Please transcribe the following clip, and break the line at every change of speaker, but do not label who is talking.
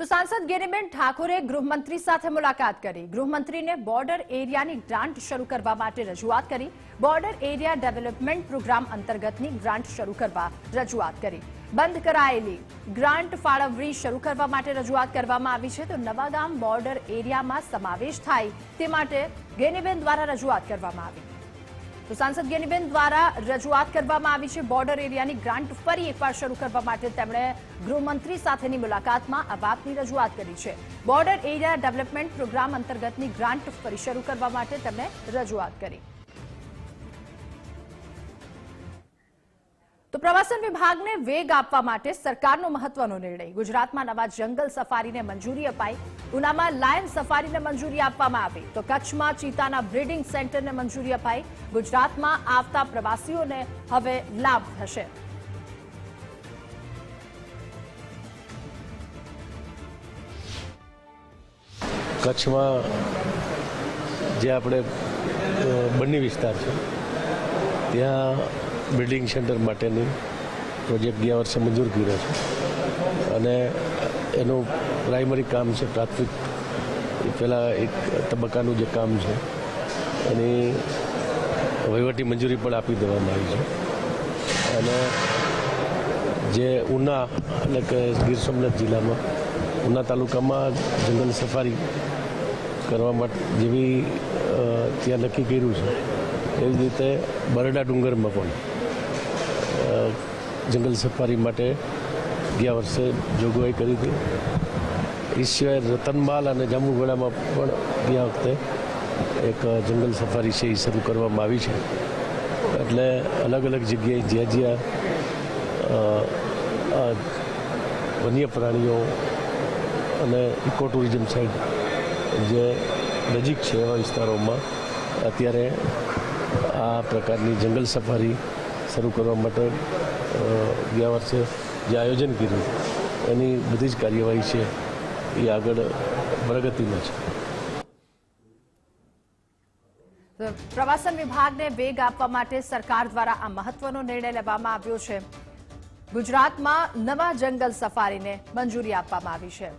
તો સાંસદ ગિરીબેન ઠાકોરે ગૃહમંત્રી સાથે મુલાકાત કરી. ગૃહમંત્રીને બોર્ડર એરિયાની ગ્રાન્ટ શરૂ કરવા માટે રજૂઆત કરી. બોર્ડર એરિયા ડેવલપમેન્ટ પ્રોગ્રામ અંતર્ગતની ગ્રાન્ટ શરૂ કરવા રજૂઆત કરી. બંધ કરાયેલી ગ્રાન્ટ ફાળવણી શરૂ કરવા માટે રજૂઆત કરવામાં આવી છે. તો નવાગામ બોર્ડર એરિયામાં સમાવેશ થાય તે માટે ગેનીબેન દ્વારા રજૂઆત કરવામાં આવી. તો સાંસદ ગેનીબેન દ્વારા રજૂઆત કરવામાં આવી છે. બોર્ડર એરિયાની ગ્રાન્ટ ફરી એકવાર શરૂ કરવા માટે તેમણે ગૃહમંત્રી સાથેની મુલાકાતમાં આ વાતની રજૂઆત કરી છે. બોર્ડર એરિયા ડેવલપમેન્ટ પ્રોગ્રામ અંતર્ગતની ગ્રાન્ટ ફરી શરૂ કરવા માટે તેમણે રજૂઆત કરી. તો પ્રવાસન વિભાગને વેગ આપવા માટે સરકારનો મહત્વનો નિર્ણય. ગુજરાતમાં નવા જંગલ સફારીને મંજૂરી અપાઈ. ઉનામાં લાયન સફારીને મંજૂરી આપવામાં આવી. તો કચ્છમાં ચીતાના બ્રીડિંગ સેન્ટરને મંજૂરી અપાઈ. ગુજરાતમાં આવતા પ્રવાસીઓને હવે લાભ થશે.
કચ્છમાં જે આપણે બંને વિસ્તાર છે, ત્યાં બિલ્ડિંગ સેન્ટર માટેની પ્રોજેક્ટ ગયા વર્ષે મંજૂર કર્યો છે. અને એનું પ્રાઇમરી કામ છે પ્રાથમિક. પહેલાં એક તબક્કાનું જે કામ છે. એની વહીવટી મંજૂરી પણ આપી દેવામાં આવી છે. અને જે ઉના એટલે કે ગીર સોમનાથ જિલ્લામાં, ઉના તાલુકામાં જંગલ સફારી કરવા માટે જેવી ત્યાં નક્કી કર્યું છે. એવી રીતે બરડા ડુંગરમાં પણ જંગલ સફારી માટે ગયા વર્ષે જોગવાઈ કરી હતી. એ સિવાય રતનમાલ અને જાંબુગોડામાં પણ ગયા વખતે એક જંગલ સફારી છે એ શરૂ કરવામાં આવી છે. એટલે અલગ અલગ જગ્યાએ જ્યાં જ્યાં વન્ય પ્રાણીઓ અને ઇકો ટુરિઝમ સાઇડ જે નજીક છે એવા વિસ્તારોમાં અત્યારે આ પ્રકારની જંગલ સફારી શરૂ કરવા માટે ગયા વર્ષે જે આયોજન કર્યું, એની બધી જ કાર્યવાહી છે એ આગળ પ્રગતિમાં છે.
પ્રવાસન વિભાગને વેગ આપવા માટે સરકાર દ્વારા આ મહત્વનો નિર્ણય લેવામાં આવ્યો છે. ગુજરાતમાં નવા જંગલ સફારીને મંજૂરી આપવામાં આવી છે.